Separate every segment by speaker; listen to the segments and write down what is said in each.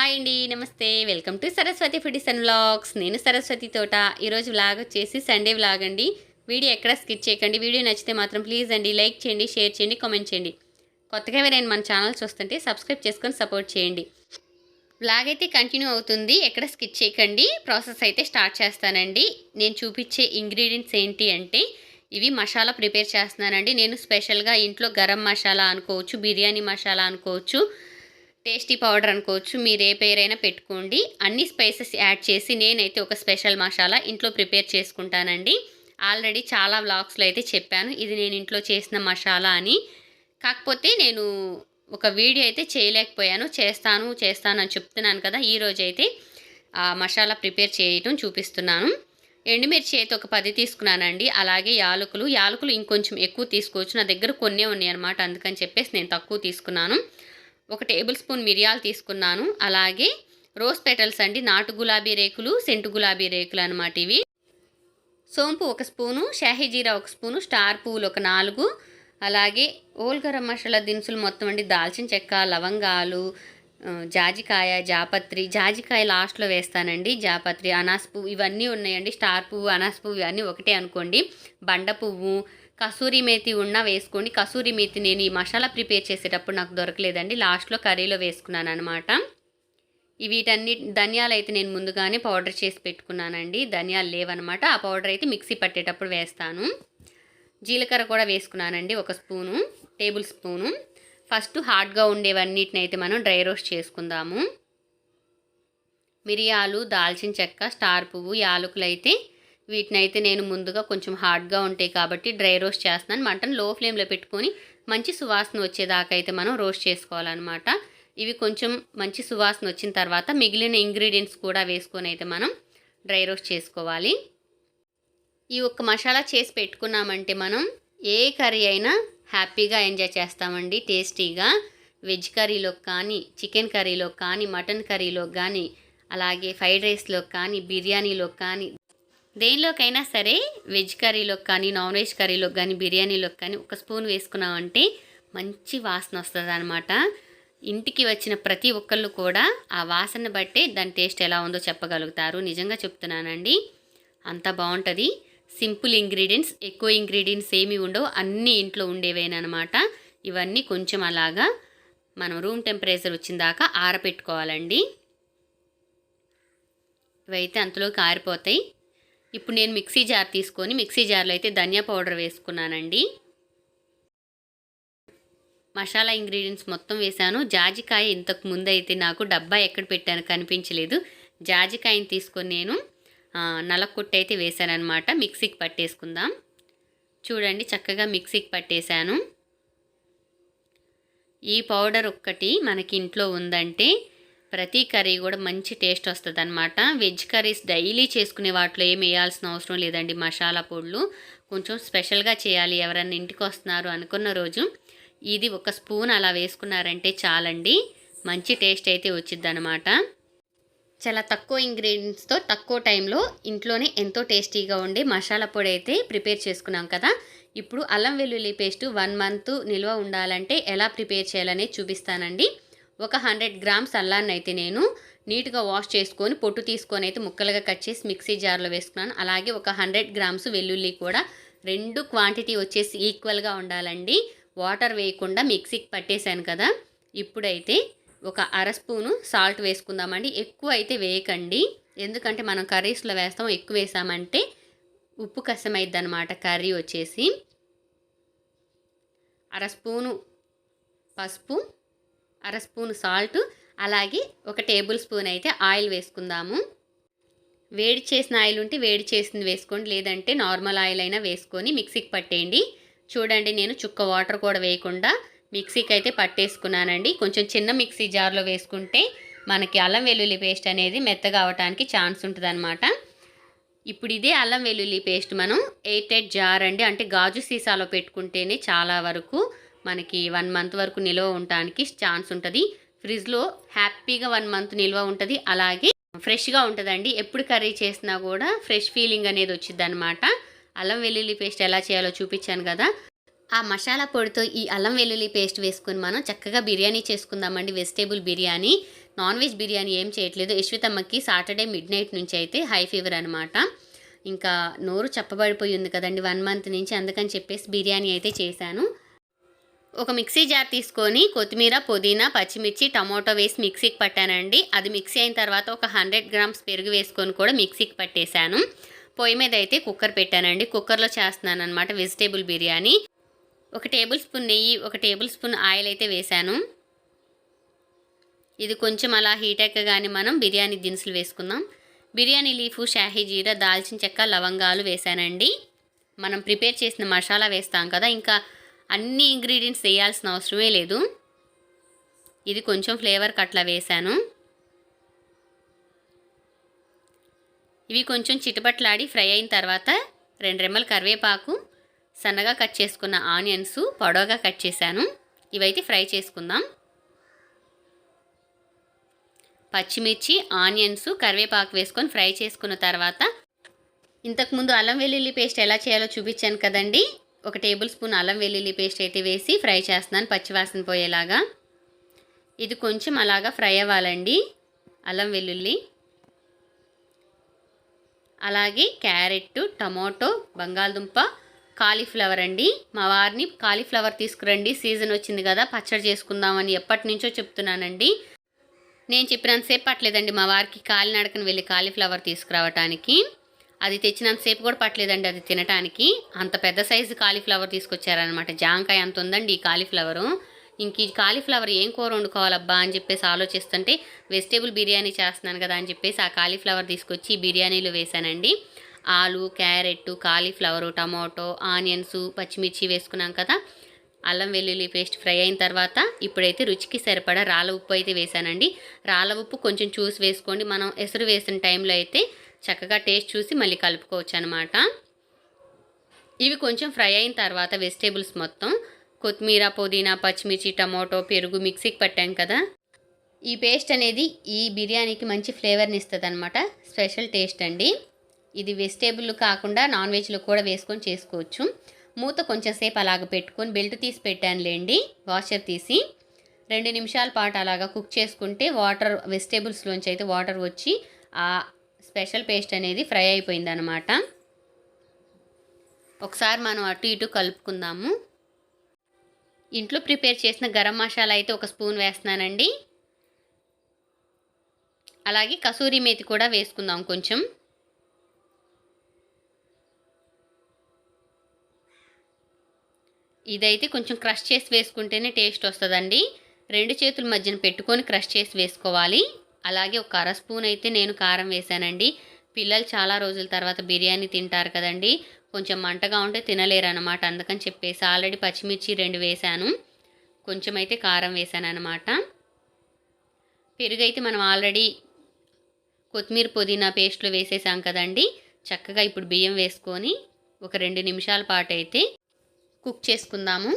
Speaker 1: Hi అండి నమస్తే. Welcome to Saraswathi foodies and vlogs. నేను సరస్వతి తోట. ఈరోజు వ్లాగ్ వచ్చేసి సండే వ్లాగ్ అండి. వీడియో ఎక్కడ స్కిప్ చేయకండి. వీడియో నచ్చితే మాత్రం ప్లీజ్ అండి లైక్ చేయండి షేర్ చేయండి కామెంట్ చేయండి. కొత్తగా ఎవరైనా మన ఛానల్ చూస్తుంటే సబ్స్క్రైబ్ చేసుకొని సపోర్ట్ చేయండి. వ్లాగ్ అయితే కంటిన్యూ అవుతుంది. ఎక్కడ స్కిప్ చేయకండి. ప్రాసెస్ అయితే స్టార్ట్ చేస్తానండి. నేను చూపించే ఇంగ్రీడియంట్స్ ఏంటి అంటే ఇవి మసాలా ప్రిపేర్ చేస్తున్నానండి. నేను స్పెషల్గా ఇంట్లో గరం మసాలా అనుకోవచ్చు బిర్యానీ మసాలా అనుకోవచ్చు టేస్టీ పౌడర్ అనుకోవచ్చు మీరు ఏ పేరైనా పెట్టుకోండి. అన్ని స్పైసెస్ యాడ్ చేసి నేనైతే ఒక స్పెషల్ మసాలా ఇంట్లో ప్రిపేర్ చేసుకుంటానండి. ఆల్రెడీ చాలా వ్లాగ్స్లో అయితే చెప్పాను ఇది నేను ఇంట్లో చేసిన మసాలా అని. కాకపోతే నేను ఒక వీడియో అయితే చేయలేకపోయాను చేస్తాను చేస్తాను అని చెప్తున్నాను కదా ఈరోజు అయితే ఆ మసాలా ప్రిపేర్ చేయటం చూపిస్తున్నాను. ఎండుమిర్చి అయితే ఒక పది తీసుకున్నానండి అలాగే యాలకులు. యాలకులు ఇంకొంచెం ఎక్కువ తీసుకోవచ్చు నా దగ్గర కొన్నే ఉన్నాయి అనమాట అందుకని చెప్పేసి నేను తక్కువ తీసుకున్నాను. ఒక టేబుల్ స్పూన్ మిరియాలు తీసుకున్నాను. అలాగే రోజ్ పెటల్స్ అండి నాటు గులాబీ రేకులు సెంటు గులాబీ రేకులు అనమాట ఇవి. సోంపు ఒక స్పూను షాహీ జీరా ఒక స్పూను స్టార్ పువ్వులు ఒక నాలుగు. అలాగే ఓల్ గరం మసాలా దినుసులు మొత్తం అండి దాల్చిన చెక్క లవంగాలు జాజికాయ జాపత్రి. జాజికాయ లాస్ట్లో వేస్తానండి జాపత్రి అనాస్ పువ్వు ఇవన్నీ ఉన్నాయండి స్టార్ పువ్వు అనాస్ పువ్వు ఇవన్నీ ఒకటే అనుకోండి. బండ పువ్వు కసూరి మేతి ఉన్నా వేసుకోండి. కసూరి మేతి నేను ఈ మసాలా ప్రిపేర్ చేసేటప్పుడు నాకు దొరకలేదండి. లాస్ట్లో కర్రీలో వేసుకున్నాను అనమాట వీటన్ని ధనియాలు అయితే నేను ముందుగానే పౌడర్ చేసి పెట్టుకున్నానండి. ధనియాలు లేవనమాట ఆ పౌడర్ అయితే మిక్సీ పట్టేటప్పుడు వేస్తాను. జీలకర్ర కూడా వేసుకున్నానండి ఒక స్పూను టేబుల్ స్పూను. ఫస్ట్ హార్డ్గా ఉండేవన్నిటిని అయితే మనం డ్రై రోస్ట్ చేసుకుందాము. మిరియాలు దాల్చిన చెక్క స్టార్ పువ్వు యాలకులు అయితే వీటినైతే నేను ముందుగా కొంచెం హార్డ్గా ఉంటాయి కాబట్టి డ్రై రోస్ట్ చేస్తున్నాను. మంటను లో ఫ్లేమ్లో పెట్టుకొని మంచి సువాసన వచ్చేదాకా అయితే మనం రోస్ట్ చేసుకోవాలన్నమాట. ఇవి కొంచెం మంచి సువాసన వచ్చిన తర్వాత మిగిలిన ఇంగ్రీడియంట్స్ కూడా వేసుకొని అయితే మనం డ్రై రోస్ట్ చేసుకోవాలి. ఈ ఒక్క మసాలా చేసి పెట్టుకున్నామంటే మనం ఏ కర్రీ అయినా హ్యాపీగా ఎంజాయ్ చేస్తామండి. టేస్టీగా వెజ్ కర్రీలో కానీ చికెన్ కర్రీలో కానీ మటన్ కర్రీలో కానీ అలాగే ఫ్రైడ్ రైస్లో కానీ బిర్యానీలో కానీ దేనిలోకైనా సరే వెజ్ కర్రీలో కానీ నాన్ వెజ్ కర్రీలో కానీ బిర్యానీలో కానీ ఒక స్పూన్ వేసుకున్నామంటే మంచి వాసన వస్తుంది అనమాట ఇంటికి వచ్చిన ప్రతి ఒక్కళ్ళు కూడా ఆ వాసన బట్టే దాని టేస్ట్ ఎలా ఉందో చెప్పగలుగుతారు. నిజంగా చెప్తున్నానండి. అంత బాగుంటుంది. సింపుల్ ఇంగ్రీడియంట్స్ ఎక్కువ ఇంగ్రీడియంట్స్ ఏమి ఉండవు. అన్నీ ఇంట్లో ఉండేవేనమాట ఇవన్నీ కొంచెం అలాగా మనం రూమ్ టెంపరేచర్ వచ్చిన దాకా ఆరపెట్టుకోవాలండి. ఇవైతే అంతలోకి ఆరిపోతాయి. ఇప్పుడు నేను మిక్సీ జార్ తీసుకొని మిక్సీ జార్లో అయితే ధనియా పౌడర్ వేసుకున్నానండి. మసాలా ఇంగ్రీడియంట్స్ మొత్తం వేశాను. జాజికాయ ఇంతకు ముందు అయితే నాకు డబ్బా ఎక్కడ పెట్టాను కనిపించలేదు. జాజికాయని తీసుకొని నేను ఆ, నలకొట్టు అయితే వేశానమాట మిక్సీకి పట్టేసుకుందాం. చూడండి చక్కగా మిక్సీకి పట్టేశాను. ఈ పౌడర్ ఒక్కటి మనకి ఇంట్లో ఉందంటే ప్రతి కర్రీ కూడా మంచి టేస్ట్ వస్తుంది అనమాట వెజ్ కర్రీస్ డైలీ చేసుకునే వాటిలో ఏం వేయాల్సిన అవసరం లేదండి మసాలా పొడులు కొంచెం స్పెషల్గా చేయాలి ఎవరన్నా ఇంటికి వస్తున్నారు అనుకున్న రోజు. ఇది ఒక స్పూన్ అలా వేసుకున్నారంటే చాలండి. మంచి టేస్ట్ అయితే వచ్చిద్దనమాట చాలా తక్కువ ఇంగ్రీడియంట్స్తో తక్కువ టైంలో ఇంట్లోనే ఎంతో టేస్టీగా ఉండే మసాలా పొడి అయితే ప్రిపేర్ చేసుకున్నాం కదా. ఇప్పుడు అల్లం వెల్లుల్లి పేస్ట్ వన్ మంత్ నిల్వ ఉండాలంటే ఎలా ప్రిపేర్ చేయాలనే చూపిస్తానండి. ఒక హండ్రెడ్ గ్రామ్స్ అల్లాన్ని అయితే నేను నీట్గా వాష్ చేసుకొని పొట్టు తీసుకొని అయితే ముక్కలుగా కట్ చేసి మిక్సీ జార్లో వేసుకున్నాను. అలాగే ఒక హండ్రెడ్ గ్రామ్స్ వెల్లుల్లి కూడా రెండు క్వాంటిటీ వచ్చేసి ఈక్వల్గా ఉండాలండి. వాటర్ వేయకుండా మిక్సీకి పట్టేశాను కదా. ఇప్పుడైతే ఒక అర స్పూను సాల్ట్ వేసుకుందామండి. ఎక్కువ అయితే వేయకండి. ఎందుకంటే మనం కర్రీస్లో వేస్తాం ఎక్కువ వేసామంటే ఉప్పు కష్టమైద్ది అనమాట కర్రీ వచ్చేసి. అర స్పూను పసుపు అర స్పూన్ సాల్ట్ అలాగే ఒక టేబుల్ స్పూన్ అయితే ఆయిల్ వేసుకుందాము. వేడి చేసిన ఆయిల్ ఉంటే వేడి చేసింది వేసుకోండి లేదంటే నార్మల్ ఆయిల్ అయినా వేసుకొని మిక్సీకి పట్టేయండి. చూడండి నేను చుక్క వాటర్ కూడా వేయకుండా మిక్సీకి అయితే పట్టేసుకున్నానండి. కొంచెం చిన్న మిక్సీ జార్లో వేసుకుంటే మనకి అల్లం వెల్లుల్లి పేస్ట్ అనేది మెత్తగా అవటానికి ఛాన్స్ ఉంటుంది ఇప్పుడు ఇదే అల్లం వెల్లుల్లి పేస్ట్ మనం ఎయిట్ ఎయిట్ జార్ అండి అంటే గాజు సీసాలో పెట్టుకుంటేనే చాలా వరకు మనకి వన్ మంత్ వరకు నిల్వ ఉండటానికి ఛాన్స్ ఉంటుంది. ఫ్రిడ్జ్లో హ్యాపీగా వన్ మంత్ నిల్వ ఉంటుంది. అలాగే ఫ్రెష్గా ఉంటుందండి. ఎప్పుడు కర్రీ చేసినా కూడా ఫ్రెష్ ఫీలింగ్ అనేది వచ్చింది అనమాట అల్లం వెల్లుల్లి పేస్ట్ ఎలా చేయాలో చూపించాను కదా. ఆ మసాలా పొడితో ఈ అల్లం వెల్లుల్లి పేస్ట్ వేసుకుని మనం చక్కగా బిర్యానీ చేసుకుందామండి. Vegetable biryani non veg biryani ఏం చేయట్లేదు. యశ్వితమ్మకి సాటర్డే మిడ్ నైట్ నుంచి అయితే హై ఫీవర్ అనమాట ఇంకా నోరు చప్పబడిపోయి ఉంది కదండి. వన్ మంత్ నుంచి అందుకని చెప్పేసి బిర్యానీ అయితే చేశాను. ఒక మిక్సీ జార్ తీసుకొని కొత్తిమీర పుదీనా పచ్చిమిర్చి టమోటో వేసి మిక్సీకి పట్టానండి. అది మిక్సీ అయిన తర్వాత ఒక హండ్రెడ్ గ్రామ్స్ పెరుగు వేసుకొని కూడా మిక్సీకి పట్టేశాను. పొయ్యి మీద అయితే కుక్కర్ పెట్టానండి. కుక్కర్లో చేస్తున్నాను అనమాట వెజిటేబుల్ బిర్యానీ. ఒక టేబుల్ స్పూన్ నెయ్యి ఒక టేబుల్ స్పూన్ ఆయిల్ అయితే వేశాను. ఇది కొంచెం అలా హీట్ ఎక్కగానే మనం బిర్యానీ దినుసులు వేసుకుందాం. బిర్యానీ లీఫు షాహీ జీరా దాల్చిన చెక్క లవంగాలు వేసానండి మనం ప్రిపేర్ చేసిన మసాలా వేస్తాం కదా ఇంకా అన్ని ఇంగ్రీడియంట్స్ వేయాల్సిన అవసరమే లేదు. ఇది కొంచెం ఫ్లేవర్కి అట్లా వేశాను. ఇవి కొంచెం చిటపట్లాడి ఫ్రై అయిన తర్వాత రెండు రెమ్మల కరివేపాకు సన్నగా కట్ చేసుకున్న ఆనియన్స్ పొడవగా కట్ చేశాను. ఇవైతే ఫ్రై చేసుకుందాం. పచ్చిమిర్చి ఆనియన్స్ కరివేపాకు వేసుకొని ఫ్రై చేసుకున్న తర్వాత ఇంతకుముందు అల్లం వెల్లుల్లి పేస్ట్ ఎలా చేయాలో చూపించాను కదండి. ఒక టేబుల్ స్పూన్ అల్లం వెల్లుల్లి పేస్ట్ అయితే వేసి ఫ్రై చేస్తున్నాను పచ్చివాసన పోయేలాగా. ఇది కొంచెం అలాగా ఫ్రై అవ్వాలండి అల్లం వెల్లుల్లి. అలాగే క్యారెట్ టమాటో బంగాళదుంప కాలీఫ్లవర్ అండి. మా వారిని కాలీఫ్లవర్ తీసుకురండి సీజన్ వచ్చింది కదా పచ్చడి చేసుకుందామని ఎప్పటి నుంచో చెప్తున్నానండి. నేను చెప్పినంతసేపు పట్టలేదండి మా వారికి కాలినడకన వెళ్ళి కాలీఫ్లవర్ తీసుకురావటానికి. అది తెచ్చినంతసేపు కూడా పట్టలేదండి అది తినటానికి. అంత పెద్ద సైజు కాలీఫ్లవర్ తీసుకొచ్చారనమాట జాంకాయ అంత ఉందండి ఈ కాలీఫ్లవరు. ఇంక ఈ కాలీఫ్లవర్ ఏం కూర వండుకోవాలబ్బా అని చెప్పేసి ఆలోచిస్తుంటే వెజిటేబుల్ బిర్యానీ చేస్తున్నాను కదా అని చెప్పేసి ఆ కాలీఫ్లవర్ తీసుకొచ్చి బిర్యానీలో వేసానండి ఆలు క్యారెట్ కాలీఫ్లవరు టమాటో ఆనియన్స్ పచ్చిమిర్చి వేసుకున్నాం కదా. అల్లం వెల్లుల్లి పేస్ట్ ఫ్రై అయిన తర్వాత ఇప్పుడైతే రుచికి సరిపడా రాళ్ళ ఉప్పు అయితే వేసానండి రాళ్ళ ఉప్పు కొంచెం చూసి వేసుకోండి. మనం ఎసురు వేసిన టైంలో అయితే చక్కగా టేస్ట్ చూసి మళ్ళీ కలుపుకోవచ్చు అనమాట ఇవి కొంచెం ఫ్రై అయిన తర్వాత వెజిటేబుల్స్ మొత్తం. కొత్తిమీర పుదీనా పచ్చిమిర్చి టమాటో పెరుగు మిక్సీకి పట్టాం కదా. ఈ పేస్ట్ అనేది ఈ బిర్యానీకి మంచి ఫ్లేవర్ని ఇస్తుంది అనమాట స్పెషల్ టేస్ట్ అండి. ఇది వెజిటేబుల్ కాకుండా నాన్ వెజ్లో కూడా వేసుకొని చేసుకోవచ్చు. మూత కొంచెం సేపు అలాగ పెట్టుకొని బెల్ట్ తీసి పెట్టానులేండి వాషర్ తీసి. రెండు నిమిషాల పాటు అలాగా కుక్ చేసుకుంటే వాటర్ వెజిటేబుల్స్లోంచి అయితే వాటర్ వచ్చి స్పెషల్ పేస్ట్ అనేది ఫ్రై అయిపోయింది అనమాట ఒకసారి మనం అటు ఇటు కలుపుకుందాము. ఇంట్లో ప్రిపేర్ చేసిన గరం మసాలా అయితే ఒక స్పూన్ వేస్తున్నానండి. అలాగే కసూరి మేతి కూడా వేసుకుందాం కొంచెం. ఇదైతే కొంచెం క్రష్ చేసి వేసుకుంటేనే టేస్ట్ వస్తుందండి. రెండు చేతుల మధ్యన పెట్టుకొని క్రష్ చేసి వేసుకోవాలి. అలాగే ఒక అర స్పూన్ అయితే నేను కారం వేశానండి. పిల్లలు చాలా రోజుల తర్వాత బిర్యానీ తింటారు కదండి. కొంచెం మంటగా ఉంటే తినలేరు అనమాట అందుకని చెప్పేసి ఆల్రెడీ పచ్చిమిర్చి రెండు వేశాను. కొంచెం అయితే కారం వేశాను అనమాట పెరుగు అయితే మనం ఆల్రెడీ కొత్తిమీర పుదీనా పేస్ట్లో వేసేసాం కదండి. చక్కగా ఇప్పుడు బియ్యం వేసుకొని ఒక రెండు నిమిషాల పాటు అయితే కుక్ చేసుకుందాము.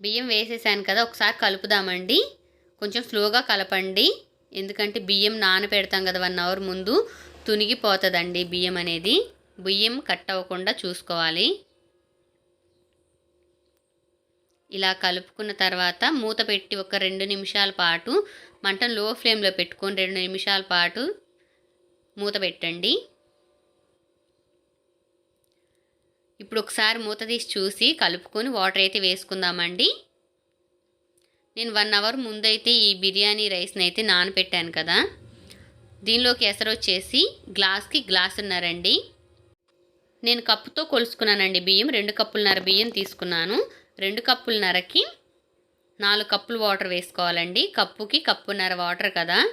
Speaker 1: బియ్యం వేసేసాను కదా ఒకసారి కలుపుదామండి. కొంచెం స్లోగా కలపండి. ఎందుకంటే బియ్యం నానపెడతాం కదా వన్ అవర్ ముందు తునిగిపోతుందండి బియ్యం అనేది. బియ్యం కట్ అవ్వకుండా చూసుకోవాలి. ఇలా కలుపుకున్న తర్వాత మూత పెట్టి ఒక రెండు నిమిషాల పాటు మంటను లో ఫ్లేమ్లో పెట్టుకొని రెండు నిమిషాల పాటు మూత పెట్టండి. ఇప్పుడు ఒకసారి మూత తీసి చూసి కలుపుకొని వాటర్ అయితే వేసుకుందామండి. నేను వన్ అవర్ ముందైతే ఈ బిర్యానీ రైస్ని అయితే నానపెట్టాను కదా. దీనిలోకి ఎసరు వచ్చేసి గ్లాస్కి గ్లాస్ ఉన్నారండి నేను కప్పుతో కొలుసుకున్నానండి బియ్యం. రెండు కప్పులన్నర బియ్యం తీసుకున్నాను. రెండు కప్పులన్నరకి నాలుగు కప్పులు వాటర్ వేసుకోవాలండి. కప్పుకి కప్పున్నర వాటర్ కదా.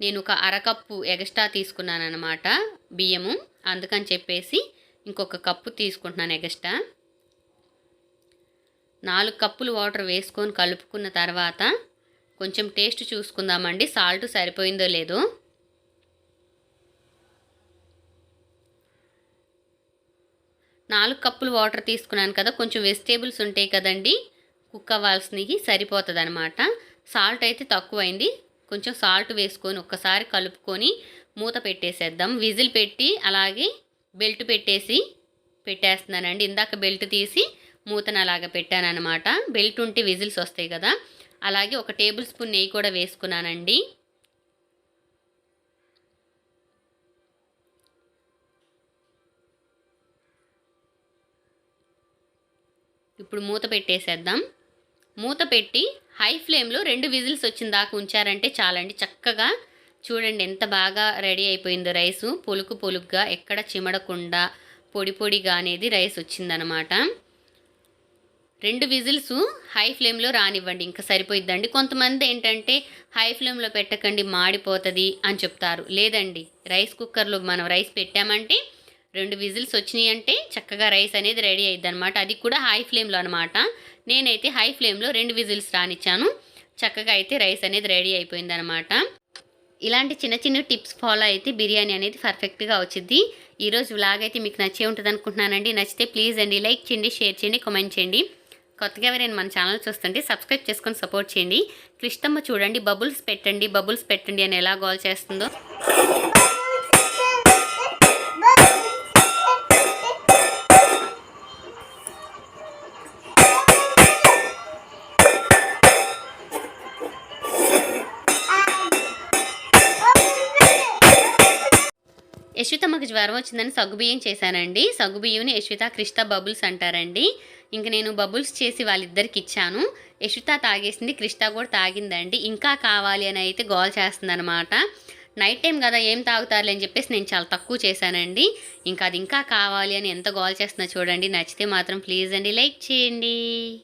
Speaker 1: నేను ఒక అరకప్పు ఎగస్ట్రా తీసుకున్నాను అనమాట బియ్యము. అందుకని చెప్పేసి ఇంకొక కప్పు తీసుకుంటున్నాను ఎగస్ట్రా. నాలుగు కప్పులు వాటర్ వేసుకొని కలుపుకున్న తర్వాత కొంచెం టేస్ట్ చూసుకుందామండి. సాల్ట్ సరిపోయిందో లేదో. నాలుగు కప్పులు వాటర్ తీసుకున్నాను కదా కొంచెం వెజిటేబుల్స్ ఉంటాయి కదండి కుక్ అవ్వాల్సినవి సరిపోతుంది అనమాట సాల్ట్ అయితే తక్కువైంది. కొంచెం సాల్ట్ వేసుకొని ఒక్కసారి కలుపుకొని మూత పెట్టేసేద్దాం. విజిల్ పెట్టి అలాగే బెల్ట్ పెట్టేసి పెట్టేస్తున్నానండి. ఇందాక బెల్ట్ తీసి మూతను అలాగ పెట్టానన్నమాట. బెల్ట్ ఉంటే విజిల్స్ వస్తాయి కదా. అలాగే ఒక టేబుల్ స్పూన్ నెయ్యి కూడా వేసుకున్నానండి. ఇప్పుడు మూత పెట్టేసేద్దాం. మూత పెట్టి హై ఫ్లేమ్లో రెండు విజిల్స్ వచ్చిన దాకా ఉంచారంటే చాలండి. చక్కగా చూడండి ఎంత బాగా రెడీ అయిపోయిందో రైసు. పొలుకు పొలుగ్గా ఎక్కడ చిమడకుండా పొడి పొడిగా అనేది రైస్ వచ్చిందనమాట రెండు విజిల్స్ హై ఫ్లేమ్లో రానివ్వండి. ఇంకా సరిపోయిద్దండి. కొంతమంది ఏంటంటే హై ఫ్లేమ్లో పెట్టకండి మాడిపోతుంది అని చెప్తారు. లేదండి. రైస్ కుక్కర్లో మనం రైస్ పెట్టామంటే రెండు విజిల్స్ వచ్చినాయి అంటే చక్కగా రైస్ అనేది రెడీ అయ్యిద్ది అనమాట అది కూడా హై ఫ్లేమ్లో అనమాట నేనైతే హై ఫ్లేమ్లో రెండు విజిల్స్ రానిచ్చాను. చక్కగా అయితే రైస్ అనేది రెడీ అయిపోయింది అనమాట ఇలాంటి చిన్న చిన్న టిప్స్ ఫాలో అయితే బిర్యానీ అనేది పర్ఫెక్ట్గా వచ్చింది ఈరోజు వ్లాగ్ అయితే మీకు నచ్చే ఉంటుంది అనుకుంటున్నానండి నచ్చితే ప్లీజ్ అండి లైక్ చేయండి షేర్ చేయండి కామెంట్ చేయండి. కొత్తగా ఎవరైనా మన ఛానల్ చూస్తుంటే సబ్స్క్రైబ్ చేసుకొని సపోర్ట్ చేయండి. క్లిష్టమ్మ చూడండి బబుల్స్ పెట్టండి బబుల్స్ పెట్టండి అని ఎలా గోల్ చేస్తుందో. యశ్వితమ్మకి జ్వరం వచ్చిందని సగ్గుబియ్యం చేశానండి. సగ్గుబియ్యంని యశ్విత క్రిష్ట బబుల్స్ అంటారండి. ఇంక నేను బబుల్స్ చేసి వాళ్ళిద్దరికి ఇచ్చాను యశ్విత తాగేసింది క్రిష్ట కూడా తాగిందండి. ఇంకా కావాలి అని అయితే గోల్ చేస్తుందనమాట నైట్ టైం కదా ఏం తాగుతారులే అని చెప్పేసి నేను చాలా తక్కువ చేశానండి. ఇంకా అది ఇంకా కావాలి అని ఎంత గోల్ చేస్తున్నా చూడండి. నచ్చితే మాత్రం ప్లీజ్ అండి లైక్ చేయండి.